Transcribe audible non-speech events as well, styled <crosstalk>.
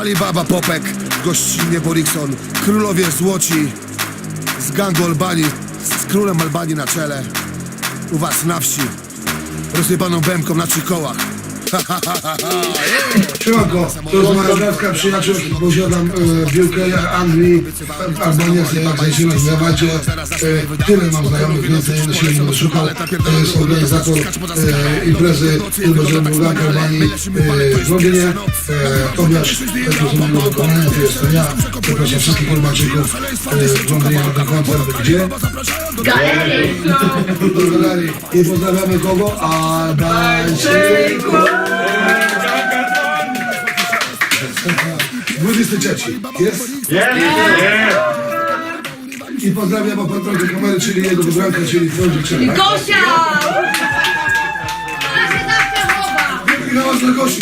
Alibaba Popek, gościnnie Borikson, królowie złoci z gangu Albanii, z królem Albanii na czele. U was na wsi, rozjebaną bębką na trzy kołach. Siemanko, to jest moja bratska przyjaciół, posiadam e, w UK, Anglii, Albanię, zajęcie znawacie. E, tyle mam znajomych, więcej się nie szukał. To jest organizator e, imprezy Uberze Bułgarka Albanii e, w Londynie. E, Tobiasz, to jest mojego wykonania, to jestem ja. Zapraszam wszystkich Albańczyków e, w Londynie na koncert. Gdzie? Galerii! Do <laughs> galerii. I pozdrawiamy kogo? Albańczyków! 23. Jest? I pozdrawiam operatorkę kamery, czyli jego wybrankę, czyli dziewczynę. tak? Gosia! Ona się zawsze chowa! I na was na Gosi.